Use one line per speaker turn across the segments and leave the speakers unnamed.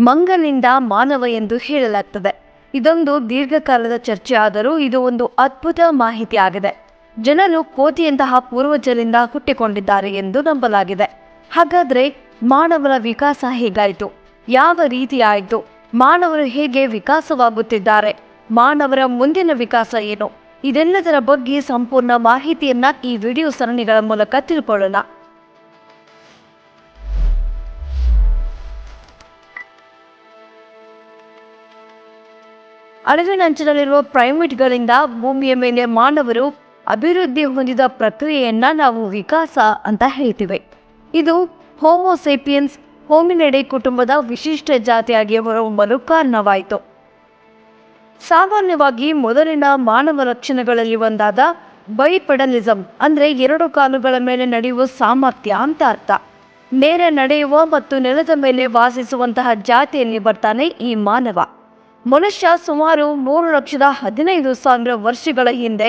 ಮಂಗನಿಂದ ಮಾನವ ಎಂದು ಹೇಳಲಾಗ್ತದೆ. ಇದೊಂದು ದೀರ್ಘಕಾಲದ ಚರ್ಚೆ, ಆದರೂ ಇದು ಒಂದು ಅದ್ಭುತ ಮಾಹಿತಿ ಆಗಿದೆ. ಜನರು ಕೋತಿಯಂತಹ ಪೂರ್ವಜರಿಂದ ಹುಟ್ಟಿಕೊಂಡಿದ್ದಾರೆ ಎಂದು ನಂಬಲಾಗಿದೆ. ಹಾಗಾದ್ರೆ ಮಾನವರ ವಿಕಾಸ ಹೇಗಾಯಿತು? ಯಾವ ರೀತಿ ಮಾನವರು ಹೇಗೆ ವಿಕಾಸವಾಗುತ್ತಿದ್ದಾರೆ? ಮಾನವರ ಮುಂದಿನ ವಿಕಾಸ ಏನು? ಇದೆಲ್ಲದರ ಬಗ್ಗೆ ಸಂಪೂರ್ಣ ಮಾಹಿತಿಯನ್ನ ಈ ವಿಡಿಯೋ ಸರಣಿಗಳ ಮೂಲಕ ತಿಳ್ಕೊಳ್ಳೋಣ. ಅಡವಿನಂಚಿನಲ್ಲಿರುವ ಪ್ರೈಮೇಟ್ಗಳಿಂದ ಭೂಮಿಯ ಮೇಲೆ ಮಾನವರು ಅಭಿವೃದ್ಧಿ ಹೊಂದಿದ ಪ್ರಕ್ರಿಯೆಯನ್ನ ನಾವು ವಿಕಾಸ ಅಂತ ಹೇಳ್ತೀವಿ. ಇದು ಹೋಮೋಸೇಪಿಯನ್ಸ್ ಹೋಮಿನೆಡೆ ಕುಟುಂಬದ ವಿಶಿಷ್ಟ ಜಾತಿಯಾಗಿ ಹೊರಹೊಮ್ಮಲು ಕಾರಣವಾಯಿತು. ಸಾಮಾನ್ಯವಾಗಿ ಮೊದಲಿನ ಮಾನವ ಲಕ್ಷಣಗಳಲ್ಲಿ ಒಂದಾದ ಬೈಪೆಡಲಿಸಂ ಅಂದ್ರೆ ಎರಡು ಕಾಲುಗಳ ಮೇಲೆ ನಡೆಯುವ ಸಾಮರ್ಥ್ಯ ಅಂತ ಅರ್ಥ. ನೇರ ನಡೆಯುವ ಮತ್ತು ನೆಲದ ಮೇಲೆ ವಾಸಿಸುವಂತಹ ಜಾತಿಯಲ್ಲಿ ಬರ್ತಾನೆ ಈ ಮಾನವ. ಮನುಷ್ಯ ಸುಮಾರು ಮೂರು ಲಕ್ಷದ ಹದಿನೈದು ಸಾವಿರ ವರ್ಷಗಳ ಹಿಂದೆ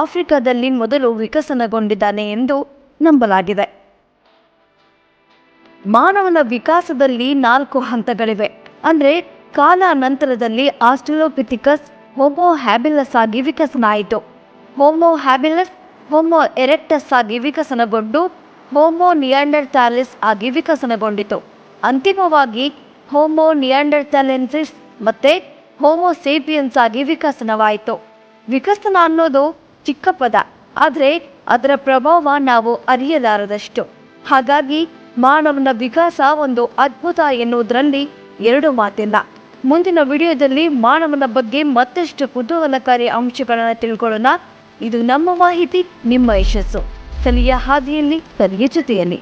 ಆಫ್ರಿಕಾದಲ್ಲಿ ಮೊದಲು ವಿಕಸನಗೊಂಡಿದ್ದಾನೆ ಎಂದು ನಂಬಲಾಗಿದೆ. ಮಾನವನ ವಿಕಾಸದಲ್ಲಿ ನಾಲ್ಕು ಹಂತಗಳಿವೆ. ಅಂದರೆ ಕಾಲ ನಂತರದಲ್ಲಿ ಆಸ್ಟ್ರಲೋಪಿಥಿಕಸ್ ಹೋಮೋ ಹ್ಯಾಬಿಲಸ್ ಆಗಿ ವಿಕಸನ ಆಯಿತು ಹೋಮೋ ಹ್ಯಾಬಿಲಸ್, ಹೋಮೋ ಎರೆಕ್ಟಸ್ ಆಗಿ ವಿಕಸನಗೊಂಡು ಹೋಮೋ ನಿಯಾಂಡರ್ಥಾಲಿಸ್ ಆಗಿ ವಿಕಸನಗೊಂಡಿತು. ಅಂತಿಮವಾಗಿ ಹೋಮೋ ನಿಯಾಂಡರ್ಟಾಲೆನ್ಸಿಸ್ ಮತ್ತೆ ಹೋಮೋ ಸೇಪಿಯನ್ಸ್ ಆಗಿ ವಿಕಸನವಾಯಿತು. ವಿಕಸನ ಅನ್ನೋದು ಚಿಕ್ಕ ಪದ, ಆದರೆ ಅದರ ಪ್ರಭಾವ ನಾವು ಅರಿಯಲಾರದಷ್ಟು. ಹಾಗಾಗಿ ಮಾನವನ ವಿಕಾಸ ಒಂದು ಅದ್ಭುತ ಎನ್ನುವುದರಲ್ಲಿ ಎರಡು ಮಾತಿಲ್ಲ. ಮುಂದಿನ ವಿಡಿಯೋದಲ್ಲಿ ಮಾನವನ ಬಗ್ಗೆ ಮತ್ತಷ್ಟು ಕುತೂಹಲಕಾರಿ ಅಂಶಗಳನ್ನು ತಿಳ್ಕೊಳ್ಳೋಣ. ಇದು ನಮ್ಮ ಮಾಹಿತಿ, ನಿಮ್ಮ ಯಶಸ್ಸು. ಕಲಿಯ ಹಾದಿಯಲ್ಲಿ, ಕಲಿಯ ಜೊತೆಯಲ್ಲಿ.